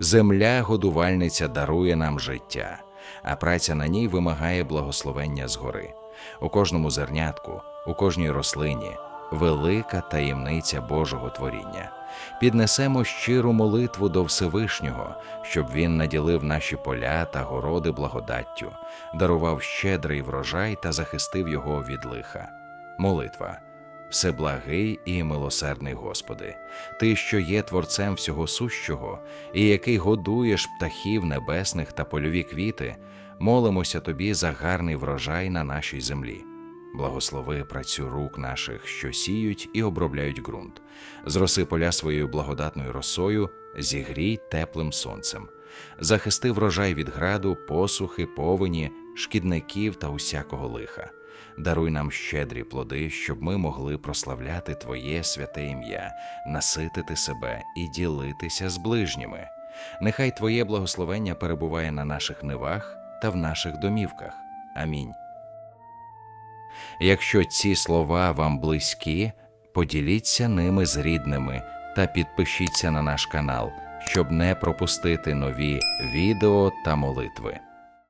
Земля годувальниця дарує нам життя, а праця на ній вимагає благословення згори. У кожному зернятку, у кожній рослині велика таємниця Божого творіння. Піднесемо щиру молитву до Всевишнього, щоб він наділив наші поля та городи благодаттю, дарував щедрий врожай та захистив його від лиха. Молитва. Всеблагий і милосердний Господи, Ти, що є творцем всього сущого, і який годуєш птахів небесних та польові квіти, молимося Тобі за гарний врожай на нашій землі. Благослови працю рук наших, що сіють і обробляють ґрунт. Зроси поля своєю благодатною росою, зігрій теплим сонцем. Захисти врожай від граду, посухи, повені, шкідників та усякого лиха. Даруй нам щедрі плоди, щоб ми могли прославляти Твоє святе ім'я, наситити себе і ділитися з ближніми. Нехай Твоє благословення перебуває на наших нивах та в наших домівках. Амінь. Якщо ці слова вам близькі, поділіться ними з рідними та підпишіться на наш канал, щоб не пропустити нові відео та молитви.